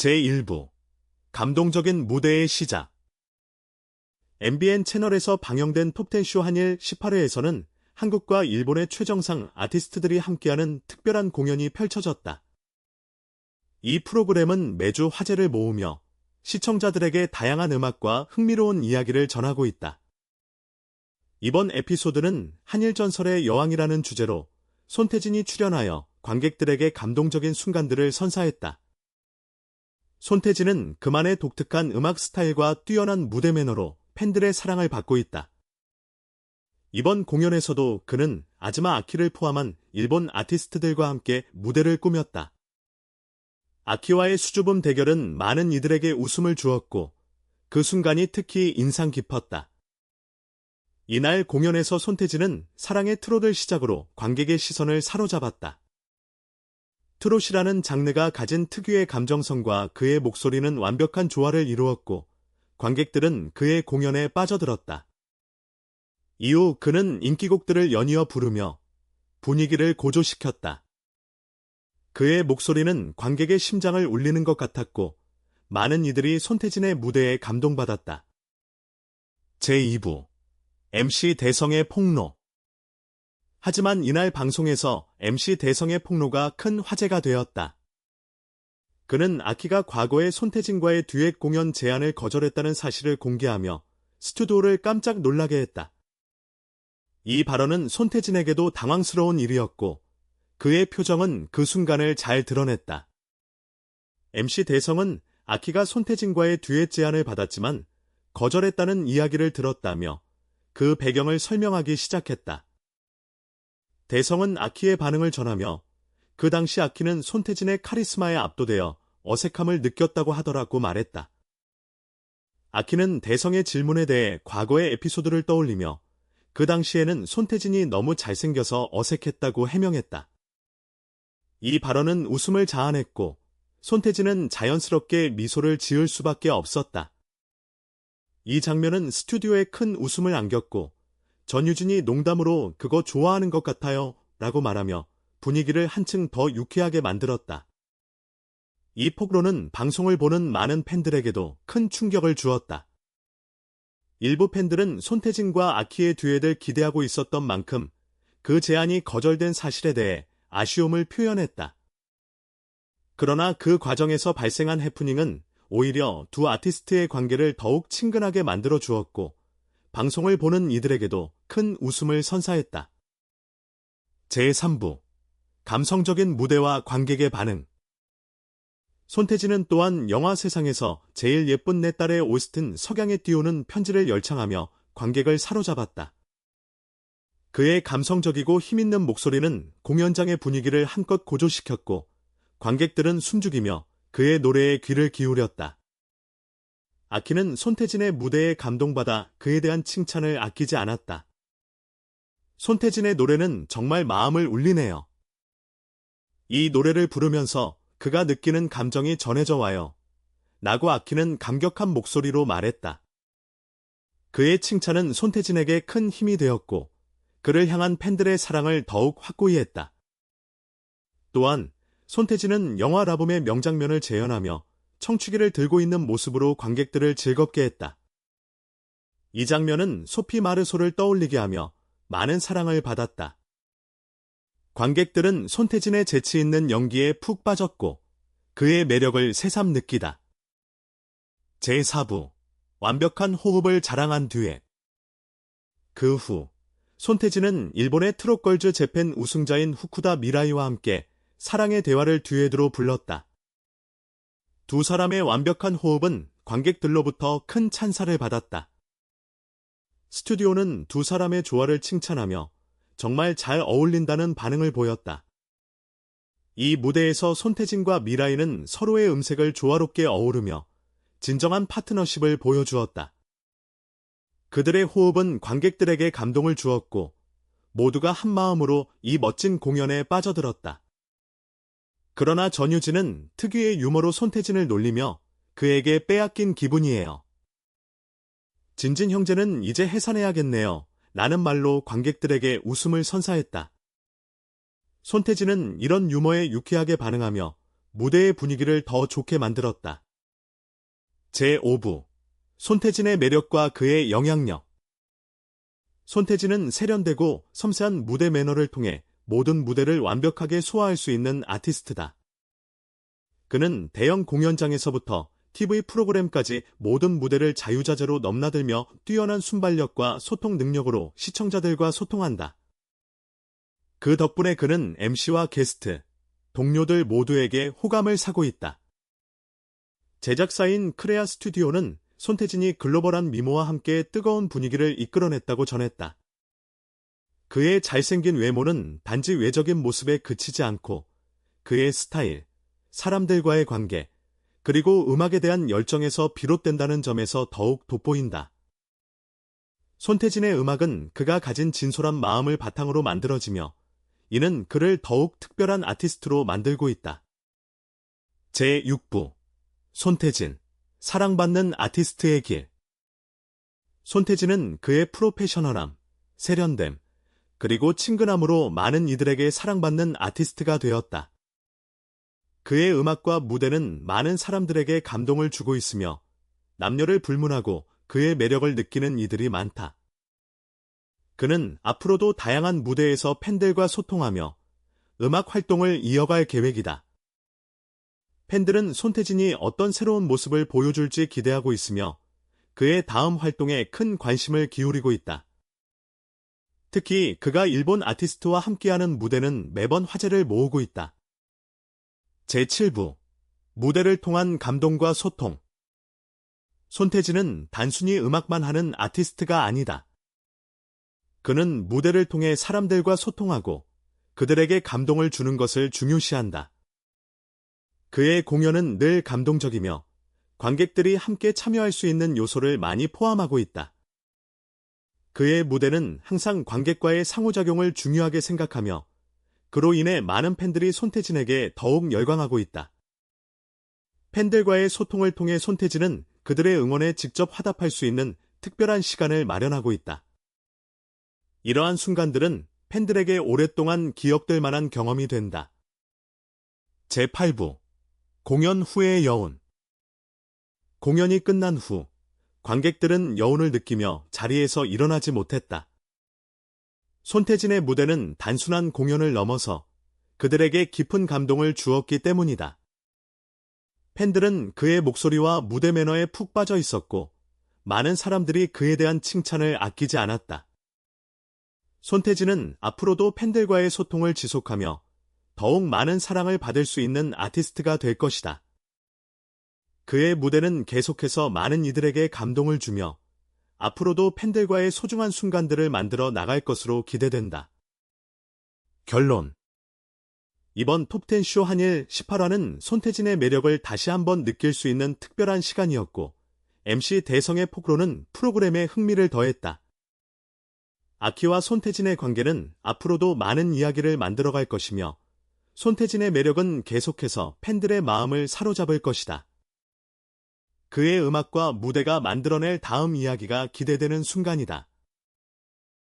제1부 감동적인 무대의 시작 MBN 채널에서 방영된 톱텐쇼 한일 18회에서는 한국과 일본의 최정상 아티스트들이 함께하는 특별한 공연이 펼쳐졌다. 이 프로그램은 매주 화제를 모으며 시청자들에게 다양한 음악과 흥미로운 이야기를 전하고 있다. 이번 에피소드는 한일전설의 여왕이라는 주제로 손태진이 출연하여 관객들에게 감동적인 순간들을 선사했다. 손태진은 그만의 독특한 음악 스타일과 뛰어난 무대 매너로 팬들의 사랑을 받고 있다. 이번 공연에서도 그는 아즈마 아키를 포함한 일본 아티스트들과 함께 무대를 꾸몄다. 아키와의 수줍음 대결은 많은 이들에게 웃음을 주었고 그 순간이 특히 인상 깊었다. 이날 공연에서 손태진은 사랑의 트롯을 시작으로 관객의 시선을 사로잡았다. 트롯이라는 장르가 가진 특유의 감정성과 그의 목소리는 완벽한 조화를 이루었고 관객들은 그의 공연에 빠져들었다. 이후 그는 인기곡들을 연이어 부르며 분위기를 고조시켰다. 그의 목소리는 관객의 심장을 울리는 것 같았고 많은 이들이 손태진의 무대에 감동받았다. 제2부 MC 대성의 폭로 하지만 이날 방송에서 MC 대성의 폭로가 큰 화제가 되었다. 그는 아키가 과거에 손태진과의 듀엣 공연 제안을 거절했다는 사실을 공개하며 스튜디오를 깜짝 놀라게 했다. 이 발언은 손태진에게도 당황스러운 일이었고 그의 표정은 그 순간을 잘 드러냈다. MC 대성은 아키가 손태진과의 듀엣 제안을 받았지만 거절했다는 이야기를 들었다며 그 배경을 설명하기 시작했다. 대성은 아키의 반응을 전하며 그 당시 아키는 손태진의 카리스마에 압도되어 어색함을 느꼈다고 하더라고 말했다. 아키는 대성의 질문에 대해 과거의 에피소드를 떠올리며 그 당시에는 손태진이 너무 잘생겨서 어색했다고 해명했다. 이 발언은 웃음을 자아냈고 손태진은 자연스럽게 미소를 지을 수밖에 없었다. 이 장면은 스튜디오에 큰 웃음을 안겼고 전유진이 농담으로 그거 좋아하는 것 같아요 라고 말하며 분위기를 한층 더 유쾌하게 만들었다. 이 폭로는 방송을 보는 많은 팬들에게도 큰 충격을 주었다. 일부 팬들은 손태진과 아키의 듀엣을 기대하고 있었던 만큼 그 제안이 거절된 사실에 대해 아쉬움을 표현했다. 그러나 그 과정에서 발생한 해프닝은 오히려 두 아티스트의 관계를 더욱 친근하게 만들어 주었고 방송을 보는 이들에게도 큰 웃음을 선사했다. 제3부 감성적인 무대와 관객의 반응 손태진은 또한 영화 세상에서 제일 예쁜 내 딸의 오스틴 석양에 띄우는 편지를 열창하며 관객을 사로잡았다. 그의 감성적이고 힘있는 목소리는 공연장의 분위기를 한껏 고조시켰고 관객들은 숨죽이며 그의 노래에 귀를 기울였다. 아키는 손태진의 무대에 감동받아 그에 대한 칭찬을 아끼지 않았다. 손태진의 노래는 정말 마음을 울리네요. 이 노래를 부르면서 그가 느끼는 감정이 전해져 와요. 나고 아키는 감격한 목소리로 말했다. 그의 칭찬은 손태진에게 큰 힘이 되었고 그를 향한 팬들의 사랑을 더욱 확고히 했다. 또한 손태진은 영화 라붐의 명장면을 재현하며 청취기를 들고 있는 모습으로 관객들을 즐겁게 했다. 이 장면은 소피 마르소를 떠올리게 하며 많은 사랑을 받았다. 관객들은 손태진의 재치 있는 연기에 푹 빠졌고 그의 매력을 새삼 느끼다. 제4부 완벽한 호흡을 자랑한 뒤에 그 후 손태진은 일본의 트롯걸즈 재팬 우승자인 후쿠다 미라이와 함께 사랑의 대화를 듀엣으로 불렀다. 두 사람의 완벽한 호흡은 관객들로부터 큰 찬사를 받았다. 스튜디오는 두 사람의 조화를 칭찬하며 정말 잘 어울린다는 반응을 보였다. 이 무대에서 손태진과 미라이는 서로의 음색을 조화롭게 어우르며 진정한 파트너십을 보여주었다. 그들의 호흡은 관객들에게 감동을 주었고 모두가 한마음으로 이 멋진 공연에 빠져들었다. 그러나 전유진은 특유의 유머로 손태진을 놀리며 그에게 빼앗긴 기분이에요. 진진 형제는 이제 해산해야겠네요. 라는 말로 관객들에게 웃음을 선사했다. 손태진은 이런 유머에 유쾌하게 반응하며 무대의 분위기를 더 좋게 만들었다. 제5부 손태진의 매력과 그의 영향력 손태진은 세련되고 섬세한 무대 매너를 통해 모든 무대를 완벽하게 소화할 수 있는 아티스트다. 그는 대형 공연장에서부터 TV 프로그램까지 모든 무대를 자유자재로 넘나들며 뛰어난 순발력과 소통 능력으로 시청자들과 소통한다. 그 덕분에 그는 MC와 게스트, 동료들 모두에게 호감을 사고 있다. 제작사인 크레아 스튜디오는 손태진이 글로벌한 미모와 함께 뜨거운 분위기를 이끌어냈다고 전했다. 그의 잘생긴 외모는 단지 외적인 모습에 그치지 않고 그의 스타일, 사람들과의 관계, 그리고 음악에 대한 열정에서 비롯된다는 점에서 더욱 돋보인다. 손태진의 음악은 그가 가진 진솔한 마음을 바탕으로 만들어지며 이는 그를 더욱 특별한 아티스트로 만들고 있다. 제6부 손태진 사랑받는 아티스트의 길 손태진은 그의 프로페셔널함, 세련됨, 그리고 친근함으로 많은 이들에게 사랑받는 아티스트가 되었다. 그의 음악과 무대는 많은 사람들에게 감동을 주고 있으며 남녀를 불문하고 그의 매력을 느끼는 이들이 많다. 그는 앞으로도 다양한 무대에서 팬들과 소통하며 음악 활동을 이어갈 계획이다. 팬들은 손태진이 어떤 새로운 모습을 보여줄지 기대하고 있으며 그의 다음 활동에 큰 관심을 기울이고 있다. 특히 그가 일본 아티스트와 함께하는 무대는 매번 화제를 모으고 있다. 제7부 무대를 통한 감동과 소통 손태진은 단순히 음악만 하는 아티스트가 아니다. 그는 무대를 통해 사람들과 소통하고 그들에게 감동을 주는 것을 중요시한다. 그의 공연은 늘 감동적이며 관객들이 함께 참여할 수 있는 요소를 많이 포함하고 있다. 그의 무대는 항상 관객과의 상호작용을 중요하게 생각하며 그로 인해 많은 팬들이 손태진에게 더욱 열광하고 있다. 팬들과의 소통을 통해 손태진은 그들의 응원에 직접 화답할 수 있는 특별한 시간을 마련하고 있다. 이러한 순간들은 팬들에게 오랫동안 기억될 만한 경험이 된다. 제8부 공연 후의 여운 공연이 끝난 후 관객들은 여운을 느끼며 자리에서 일어나지 못했다. 손태진의 무대는 단순한 공연을 넘어서 그들에게 깊은 감동을 주었기 때문이다. 팬들은 그의 목소리와 무대 매너에 푹 빠져 있었고 많은 사람들이 그에 대한 칭찬을 아끼지 않았다. 손태진은 앞으로도 팬들과의 소통을 지속하며 더욱 많은 사랑을 받을 수 있는 아티스트가 될 것이다. 그의 무대는 계속해서 많은 이들에게 감동을 주며 앞으로도 팬들과의 소중한 순간들을 만들어 나갈 것으로 기대된다. 결론 이번 톱10 쇼 한일 18화는 손태진의 매력을 다시 한번 느낄 수 있는 특별한 시간이었고 MC 대성의 폭로는 프로그램에 흥미를 더했다. 아키와 손태진의 관계는 앞으로도 많은 이야기를 만들어갈 것이며 손태진의 매력은 계속해서 팬들의 마음을 사로잡을 것이다. 그의 음악과 무대가 만들어낼 다음 이야기가 기대되는 순간이다.